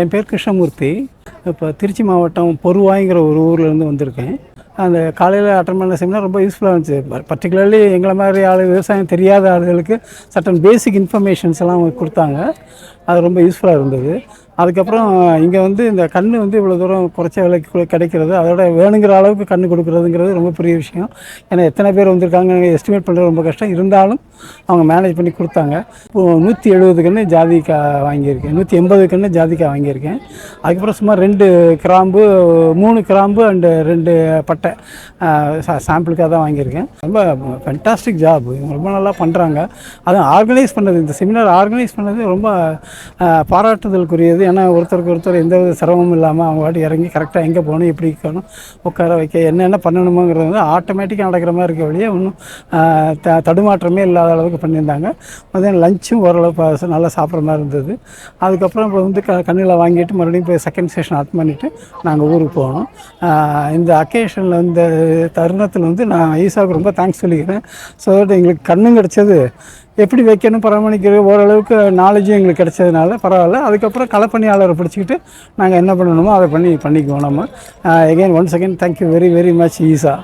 என் பேர் கிருஷ்ணமூர்த்தி. இப்போ திருச்சி மாவட்டம் பொருவாய்ங்கிற ஒரு ஊர்லேருந்து வந்திருக்கேன். அந்த காலையில் அட்டன் பண்ண செமினார் ரொம்ப யூஸ்ஃபுல்லாக இருந்துச்சு. பர்டிகுலர்லி எங்களை மாதிரி ஆள் விவசாயம் தெரியாத ஆளுகளுக்கு சட்டன் பேசிக் இன்ஃபர்மேஷன்ஸ் எல்லாம் கொடுத்தாங்க. அது ரொம்ப யூஸ்ஃபுல்லாக இருந்தது. அதுக்கப்புறம் இங்கே வந்து இந்த கண் வந்து இவ்வளோ தூரம் குறைச்ச விலைக்கு கிடைக்கிறது. அதோட வேணுங்கிற அளவுக்கு கண் கொடுக்குறதுங்கிறது ரொம்ப பெரிய விஷயம். ஏன்னா எத்தனை பேர் வந்திருக்காங்க எஸ்டிமேட் பண்ணுறது ரொம்ப கஷ்டம். இருந்தாலும் அவங்க மேனேஜ் பண்ணி கொடுத்தாங்க. இப்போது நூற்றி எழுபது கன்று ஜாதிக்கா வாங்கியிருக்கேன். நூற்றி எண்பது கன்று ஜாதிக்கா வாங்கியிருக்கேன். அதுக்கப்புறம் சும்மா ரெண்டு கிராம்பு மூணு கிராம்பு அண்டு ரெண்டு பட்டை சாம்பிளுக்காக தான் வாங்கியிருக்கேன். ரொம்ப ஃபென்டாஸ்டிக் ஜாப் இவங்க ரொம்ப நல்லா பண்ணுறாங்க அதுவும் ஆர்கனைஸ் பண்ணது இந்த செமினார் ஆர்கனைஸ் பண்ணது ரொம்ப பாராட்டுதலுக்குரியது. ஏன்னா ஒருத்தருக்கு ஒருத்தர் எந்த வித சிரமமும் இல்லாமல் அவங்க வாட்டி இறங்கி கரெக்டாக எங்கே போகணும் எப்படி இருக்கணும் உட்கார வைக்க என்னென்ன பண்ணணுமோங்கிறது வந்து ஆட்டோமேட்டிக்காக நடக்கிற மாதிரி இருக்க வழியே ஒன்றும் த தடுமாற்றமே இல்லாத அளவுக்கு பண்ணியிருந்தாங்க. மதியம் லஞ்சும் ஓரளவு நல்லா சாப்பிட்ற மாதிரி இருந்தது. அதுக்கப்புறம் இப்போ வந்து க கண்ணில் வாங்கிட்டு மறுபடியும் போய் செகண்ட் ஸ்டேஷன் அட் பண்ணிவிட்டு நாங்கள் ஊருக்கு போனோம். இந்த அக்கேஷனில் இந்த தருணத்தில் வந்து நான் ஈசாவுக்கு ரொம்ப தேங்க்ஸ் சொல்லிக்கிறேன். ஸோ தட் எங்களுக்கு கண்ணும் கிடச்சது. எப்படி வைக்கணும் பராமரிக்கிறது ஓரளவுக்கு நாலேஜும் எங்களுக்கு கிடைச்சதுனால பரவாயில்ல. அதுக்கப்புறம் களப்பணியாளரை பிடிச்சிக்கிட்டு நாங்கள் என்ன பண்ணணுமோ அதை பண்ணி பண்ணிக்குவோம் நம்ம. Again one second thank you very very much Isha